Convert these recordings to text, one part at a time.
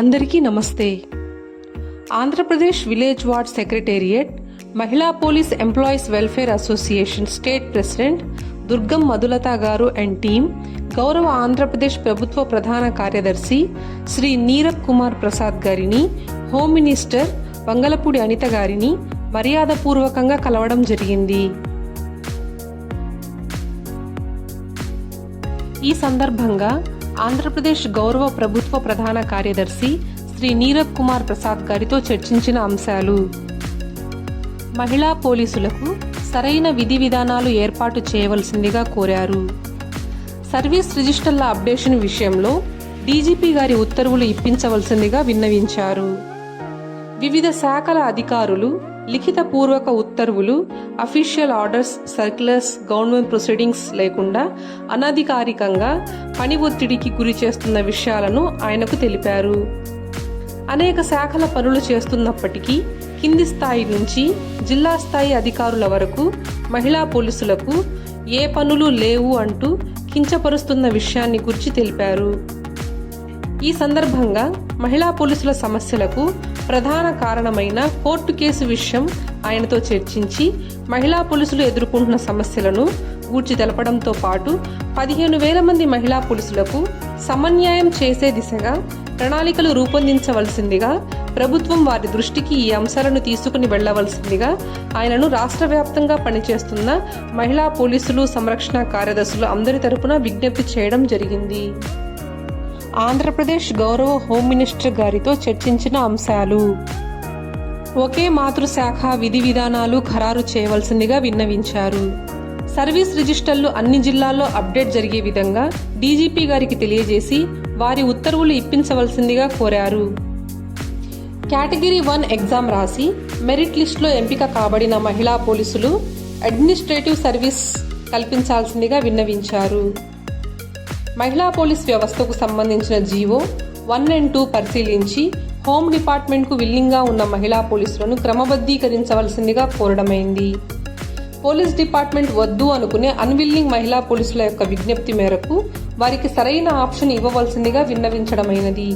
అందరికీ నమస్తే. Andhra Pradesh village ward secretariat మహిళా police employees welfare association state president Durgam Madhulatha గారు అండ్ టీం గౌరవ ఆంధ్రప్రదేశ్ ప్రభుత్వ ప్రధాన కార్యదర్శి శ్రీ నీరబ్ కుమార్ ప్రసాద్ గారిని హోమ్ మినిస్టర్ వంగలపూడి అనిత గారిని మర్యాదపూర్వకంగా కలవడం జరిగింది. ఈ సందర్భంగా ఆంధ్రప్రదేశ్ గౌరవ ప్రభుత్వ ప్రధాన కార్యదర్శి శ్రీ నీరబ్ కుమార్ ప్రసాద్ గారితో చర్చించిన అంశాలు. మహిళా పోలీసులకు సరైన విధి విధానాలు ఏర్పాటు చేయవలసిందిగా కోరారు. సర్వీస్ రిజిస్టర్ల అప్డేషన్ విషయంలో డీజీపీ గారి ఉత్తర్వులు ఇప్పించవలసిందిగా విన్నవించారు. వివిధ శాఖల అధికారులు లిఖిత పూర్వక ఉత్తర్వులు official orders circulars government proceedings లేకుండా అనధికారికంగా పని ఒత్తిడికి గురి చేస్తున్న విషయాలను ఆయనకు తెలిపారు. అనేక శాఖల పనులు చేస్తున్నప్పటికీ కింది స్థాయి నుంచి జిల్లా స్థాయి అధికారుల వరకు మహిళా పోలీసులకు ఏ పనులు లేవు అంటూ కించపరుస్తున్న విషయాన్ని గురించి తెలిపారు. ఈ సందర్భంగా మహిళా పోలీసుల సమస్యలకు ప్రధాన కారణమైన కోర్టు కేసు విషయం ఆయనతో చర్చించి మహిళా పోలీసులు ఎదుర్కొంటున్న సమస్యలను గూర్చి తెలపడంతో పాటు పదిహేను వేల మంది మహిళా పోలీసులకు సమన్యాయం చేసే దిశగా ప్రణాళికలు రూపొందించవలసిందిగా ప్రభుత్వం వారి దృష్టికి ఈ అంశాలను తీసుకుని వెళ్ళవలసిందిగా ఆయనను రాష్ట్ర వ్యాప్తంగా పనిచేస్తున్న మహిళా పోలీసులు సంరక్షణ కార్యదర్శులు అందరి తరపున విజ్ఞప్తి చేయడం జరిగింది. ఆంధ్రప్రదేశ్ గౌరవ హోమ్ మినిస్టర్ గారితో చర్చించిన అంశాలు. ఒకే మాతృశాఖ విధి విధానాలు ఖరారు చేయవలసిందిగా విన్నవించారు. సర్వీస్ రిజిస్టర్లు అన్ని జిల్లాల్లో అప్డేట్ జరిగే విధంగా డీజీపీ గారికి తెలియజేసి వారి ఉత్తర్వులు ఇప్పించవలసిందిగా కోరారు. కేటగిరీ వన్ ఎగ్జామ్ రాసి మెరిట్ లిస్టులో ఎంపిక కాబడిన మహిళా పోలీసులు అడ్మినిస్ట్రేటివ్ సర్వీస్ కల్పించాల్సిందిగా విన్నవించారు. మహిళా పోలీస్ వ్యవస్థకు సంబంధించిన జీవో వన్ అండ్ టూ పరిశీలించి హోమ్ డిపార్ట్మెంట్కు విల్లింగ్గా ఉన్న మహిళా పోలీసులను క్రమబద్ధీకరించవలసిందిగా కోరడమైంది. పోలీస్ డిపార్ట్మెంట్ వద్దు అనుకునే అన్విల్లింగ్ మహిళా పోలీసుల యొక్క విజ్ఞప్తి మేరకు వారికి సరైన ఆప్షన్ ఇవ్వవలసిందిగా విన్నవించడమైనది.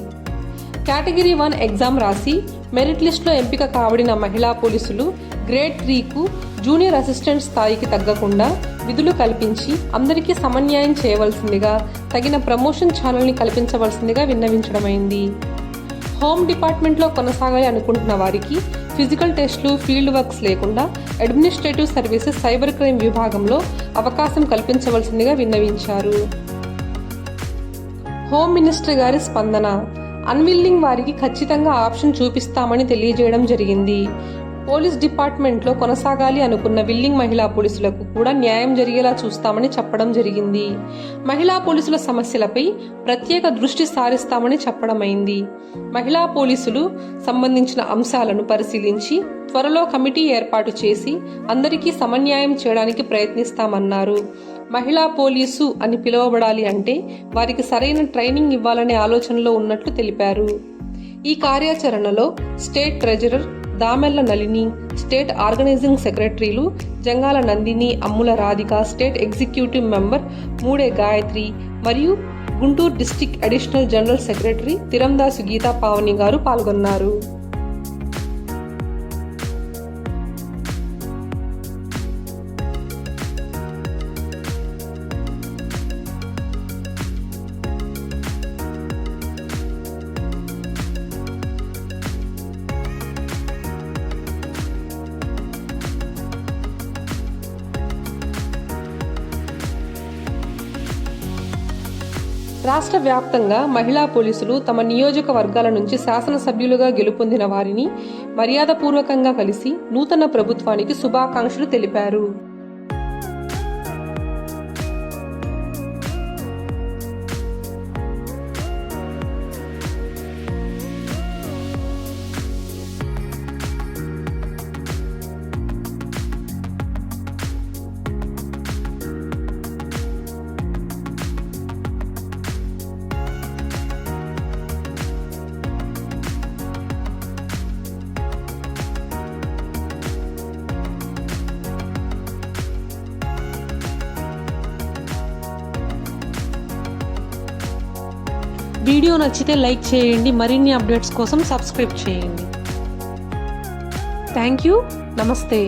కేటగిరీ వన్ ఎగ్జామ్ రాసి మెరిట్ లిస్టులో ఎంపిక కాబడిన మహిళా పోలీసులు గ్రేడ్ త్రీకు జూనియర్ అసిస్టెంట్ స్థాయికి తగ్గకుండా విధులు కల్పించి అందరికీ సమన్యాయం చేయవలసిందిగా తగిన ప్రమోషన్ ఛానల్ని కల్పించవలసిందిగా విన్నవించడమైంది. హోమ్ డిపార్ట్మెంట్లో కొనసాగాలి అనుకుంటున్న వారికి ఫిజికల్ టెస్టులు ఫీల్డ్ వర్క్స్ లేకుండా అడ్మినిస్ట్రేటివ్ సర్వీసెస్ సైబర్ క్రైమ్ విభాగంలో అవకాశం కల్పించవలసిందిగా విన్నవించారు. హోమ్ మినిస్టర్ గారి స్పందన అన్విల్లింగ్ వారికి ఖచ్చితంగా ఆప్షన్ చూపిస్తామని తెలియజేయడం జరిగింది. పోలీస్ డిపార్ట్మెంట్లో కొనసాగాలి అనుకున్న విల్లింగ్ మహిళా పోలీసులకు కూడా న్యాయం జరిగేలా చూస్తామని చెప్పడం జరిగింది. మహిళా పోలీసుల సమస్యలపై ప్రత్యేక దృష్టి సారిస్తామని చెప్పడమైంది. మహిళా పోలీసులు సంబంధించిన అంశాలను పరిశీలించి త్వరలో కమిటీ ఏర్పాటు చేసి అందరికీ సమన్యాయం చేయడానికి ప్రయత్నిస్తామన్నారు. మహిళా పోలీసు అని పిలువబడాలి అంటే వారికి సరైన ట్రైనింగ్ ఇవ్వాలనే ఆలోచనలో ఉన్నట్లు తెలిపారు. ఈ కార్యాచరణలో state treasurer Damella Nalini state organizing సెక్రటరీలు జంగాల నందిని అమ్ముల Radhika state executive member Mude Gayatri మరియు Guntur district additional general secretary Thirandasu Geetha Pavani గారు పాల్గొన్నారు. రాష్ట్ర వ్యాప్తంగా మహిళా పోలీసులు తమ నియోజకవర్గాల నుంచి శాసనసభ్యులుగా గెలుపొందిన వారిని మర్యాదపూర్వకంగా కలిసి నూతన ప్రభుత్వానికి శుభాకాంక్షలు తెలిపారు. వీడియో నచ్చితే లైక్ చేయండి మరిన్ని అప్డేట్స్ కోసం సబ్స్క్రైబ్ చేయండి. Thank you. నమస్తే.